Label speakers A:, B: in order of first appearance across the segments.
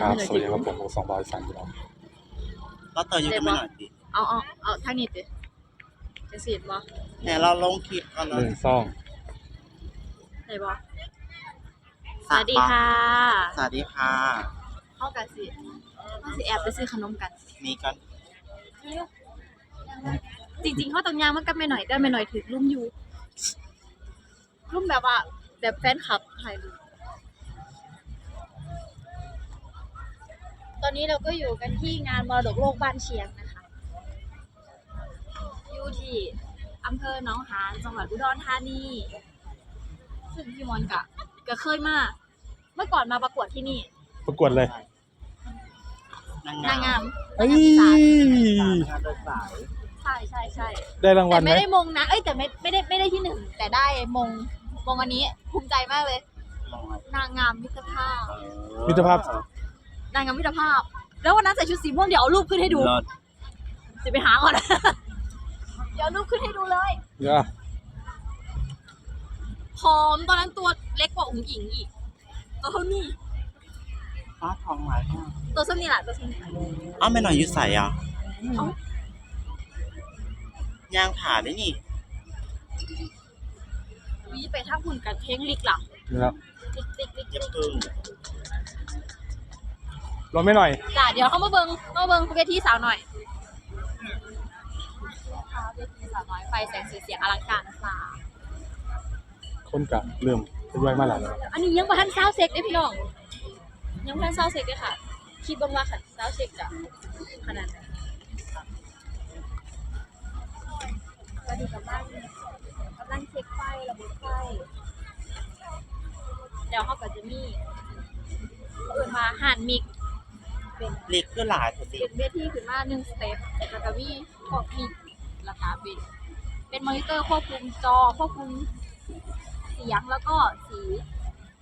A: ครับสวัสดีครับผมสองบอยสันครับ
B: ก็เตยอยู่กันไม่หน่อยสิ
C: เอาเอาเอาทางนี้ติจะสีดบ่
B: เนี่ยเราลงคลิปกัน
A: ห
B: แล้ว
A: นึ่งซ่อง
C: ได้บ่สวัสดีค่ะ
B: สวัสดีค่ะ
C: เข้ากันสิเข้าสิแอบไปซื้อขนมกัน
B: มีกัน
C: จริงๆเขาต้องยางมันกันไม่หน่อยแต่ไม่หน่อยถึงรุ่มอยู่ รุ่มแบบว่าแบบแฟนคลับถ่ายรูป ตอนนี้เราก็อยู่กันที่งานมรดกโลกบ้านเชียงนะคะ อยู่ที่อำเภอหนองหานจังหวัดอุดรธานีซึ่งพี่มอนกะก็เคยมา เมื่อก่อนมาประกวดที่นี่
A: ประกวดเลย
B: นาง
C: นาง
B: งางา
C: มม
A: เอ้
C: นางงามอีสาน
A: ย
B: งานเดินสาย
C: ใช่ใช่ใช่
A: ได้รางวั
C: แต่
A: ลไหม
C: ไม่ได้มงนะ เอ้ยแต่ไม่ไม่ได้ไม่ได้ที่หนึ่งแต่ได้มงมงอันนี้ภูมิใจมากเลย นางงามมิตรภาพ
A: มิตรภาพ
C: นางงามมิตรภาพ แล้ววันนั้นใส่ชุดสีม่วงเดี๋ยวเอารูปขึ้นให้ดู
B: เลิศ
C: จะไปหาก่อน เดี๋ยวเอารูปขึ้นให้ดูเลย
A: เดี๋ยว
C: ผอมตอนนั้นตัวเล็กกว่าอุ๋งอิงอีกตัวเท่านี้
B: ฟ้าทองหลายมาก
C: ตัวเท่านี้แหละตัวเท่านี้
B: อ้าวไม่หน่อยอยุ่ใส่อะ
C: เอ้า
B: ย่างผ่าได้นี่
C: วิไปทางหุ่นกันเท้งลิกหลัง
A: นี่แล้ว
C: ลิกลิกลิก
B: อย่า
C: ลิก
B: พึ่ง
A: รอไม่หน่อย
C: จ้ะเดี๋ยวเขามาเบิงมาเบิงเวทีสาวหน่อยค่ะเวทีสาวน้อยไฟแสงสีเสียงอลังการค่ะ
A: คนกะเริ่มเป็นไวมาหลายแล้ว
C: อันนี้ยังบ่ทันซาวเซ็กเด้พี่น้อง ยังบ่ทันซาวเซ็กเด้ค่ะ คิดเบิ่งว่าคันซาวเซ็กจะขนาดไหนก็ดีกับบ้านกำลังเช็คไฟระบบไฟเดี๋ยวเขาก็จะมีเอื่นมาหันมิกเป็น
B: เล็กขึ้นหลายเถอะสิ
C: เป็นเวทีขึ้นมาหนึ่งสเต็ปแล้วก็มีพวกมิกราคาเป็นเป็นมอนิเตอร์ควบคุมจอควบคุมเสียงแล้วก็สี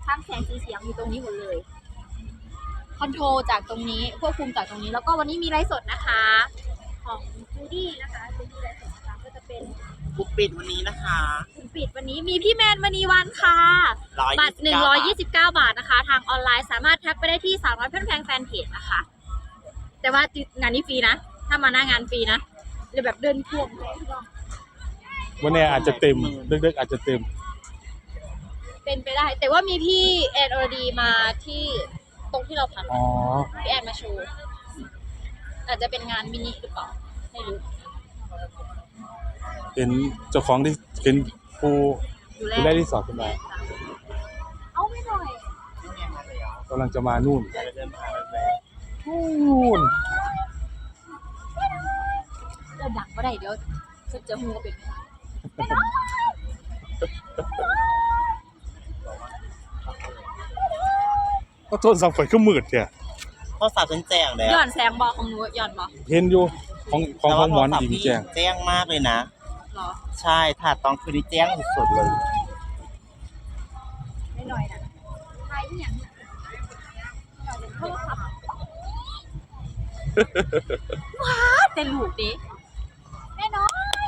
C: ทั้งแสงสีเสียงอยู่ตรงนี้หมดเลยคอนโทรลจากตรงนี้ควบคุมจากตรงนี้ แล้วก็วันนี้มีไลฟ์สดนะคะ ของจูดี้นะคะจูดี้ไลฟ์สดนะคะก็จะเป็น
B: บุกปิดวันนี้นะคะ
C: คุณปิดวันนี้มีพี่แมนมณีวันค่ะ
B: ร้อย
C: บัตร129 บาทนะคะ ทางออนไลน์สามารถทักไปได้ที่สาวน้อยเพื่อนแพงแฟนเพจนะคะ แต่ว่างานนี้ฟรีนะ ถ้ามาหน้างานฟรีนะหรือแบบเดินพ่วง
A: วันนี้อาจจะเต็มดึกๆอาจจะเต็ม
C: เป็นไปได้ แต่ว่ามีพี่แอนอรดีมาที่ตรงที่เราพัก
A: อ๋อ
C: พี่แอนมาโชว์อาจจะเป็นงานมินิหรือเปล่าไม่รู้
A: เป็นเจ้าของที่เป็นผู้
C: อยู่แล้
A: ผู้
C: ว
A: ได้ที่สอบขึ้นมา
C: เอาไม่หน่อย
A: กำลังจะมานู่น
B: จะเดินผ่านแบบ
A: นู่น
C: เดินดังก็ได้เดี๋ยวจะเจอหูก็เป็นไม่ได้
A: ก็โทนสังข่อยก็มืดเนี่ย
B: ข้อสอบฉันแจ้งแล้ว
C: ย้อนแสงบอของหนูย้อนบอ
A: เห็นอยู่ของของของหมอน
B: แต่ว่าโทรศัพ
A: อิ
B: ท์
A: ง
B: พี่
A: แจ้ง
B: แจ้งมากเลยนะ
C: หรอ
B: ใช่ถ้าต้องคือที่แจ้งสุดๆเลย
C: ไม่หน่อยนะใครที่อย่างเนี้ยโทรศัพท์ ว้าแต่ลูกดิแม่น้อย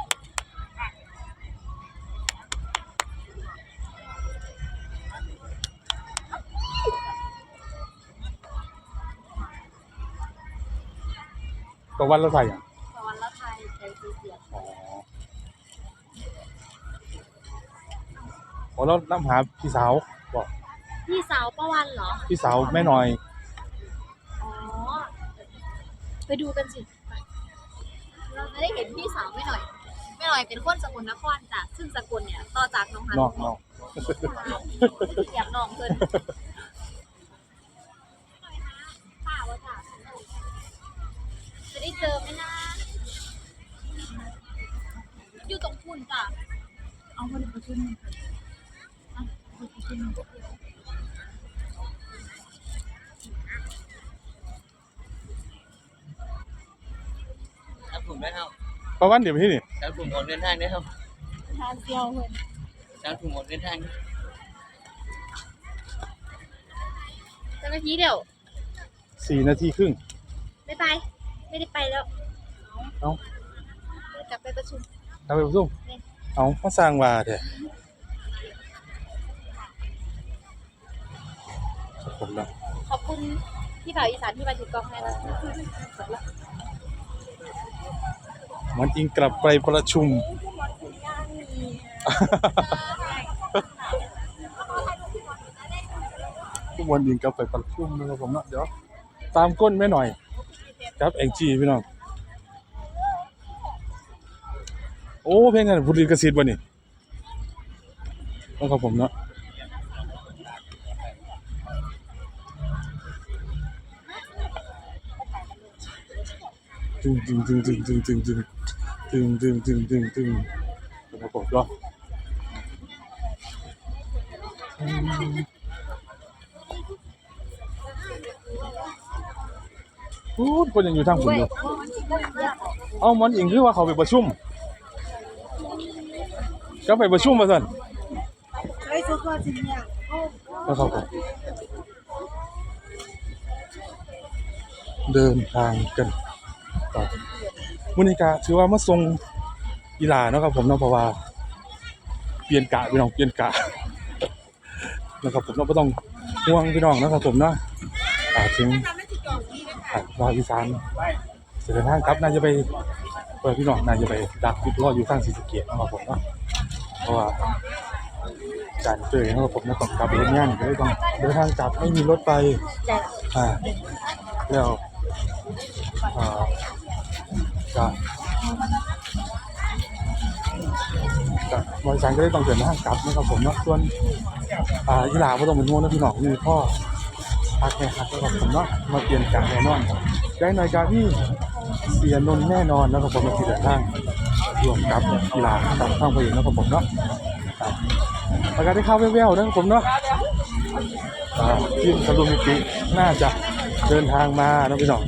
A: ตะวันละไทยอะ
C: สวรรค์ละไทยใจสีเสียง
A: อ๋อโอ้แล้วน้ำหาพี่สาวบอก
C: พี่สาวประวันเหรอ
A: พี่สาวแม่หน่อย
C: ไปดูกันสิไปเราจะได้เห็นพี่สาวไม่หน่อย ไม่หน่อยเป็นคนสกลนครจ้ะซึ่งสกลเนี่ยต่อจากน้องฮัน
A: นอกนอก
C: เสียบน้องเพิ่นป้าวะจ้ะจะได้เจอไหมนะอยู่ตรงพุ่นจ้ะเอาคนประชุมอะคนประชุม
D: ผมได้ครับ
A: ประวันเดี๋ยวไปที่นี่
D: ครับผมออกเดินทางได้ครับ
C: ทานเซียวเพิ่น
D: ครับผมออกเดินทาง
C: เจ้าหน้าที่เดี๋ยว
A: สี่นาทีครึ่ง
C: ไม่ไป ไม่ได้ไปแล้ว
A: เอ้า
C: กลับไปประชุม
A: ทำไปประชุมเอามาสร้างว่าเถอะครับผมนะ
C: ขอบคุณที่บ่าวอีสานที่มาถือกล้องให้นะ
A: มันอิงกลับไปประชุม ทุกวันอิงกลับไปประชุมนะครับผมเนาะเดี๋ยวตามก้นแม่หน่อย ครับแองจีพี่น้องโอ้เพลงกันพุทธิกสิทธิ์วันนี้นะครับผมเนาะจึงจึงจึงจึงจึงจึง จึงจึงจึงจึงจึงจึงนะครับผมเนาะพูดคนยังอยู่ทางผมอยู่เอามันอิงคือว่าเขาไปประชุมก็ไปประชุมมาสั่นแล้วเขาก็เดินทางกัน มุนิกาถือว่ามาส่งอีหลาเนาะครับผมเนาะเพราะว่า เปลี่ยนกะพี่น้องเปลี่ยนกะนะครับผมเราก็ต้องห่วงพี่น้องนะครับผมเนาะอ่าถึงอ่าวาอีสานเดินทางครับน่าจะไปเปิดพี่น้องน่าจะไปดักจุดรออยู่ข้างศรีสะเกษนะครับผมเนาะเพราะว่าการเจอนะครับผมนะต้องกลับไปเฮ็ดงานก็เลยต้องเดินทางกลับไม่มีรถไปอ่าแล้วอ่า ก็ก็บริษัทก็เลยต้องเดินทางกลับนะครับผมเนาะส่วนอ่ายีหลาก็ต้องเป็นห่วงนะพี่น้องมีพ่อพักแค่พักนะครับผมเนาะมาเปลี่ยนกะแน่นอนได้หน่อยกาพี่เสียนนแน่นอนแล้วก็ผมมาขี่เดินทางรวมกับกีฬาตามข้างไปอีกนะครับผมเนาะครับประกาศได้เข้าแว่วๆนะครับผมเนาะทีมคารุมิติน่าจะเดินทางมานะพี่น้อง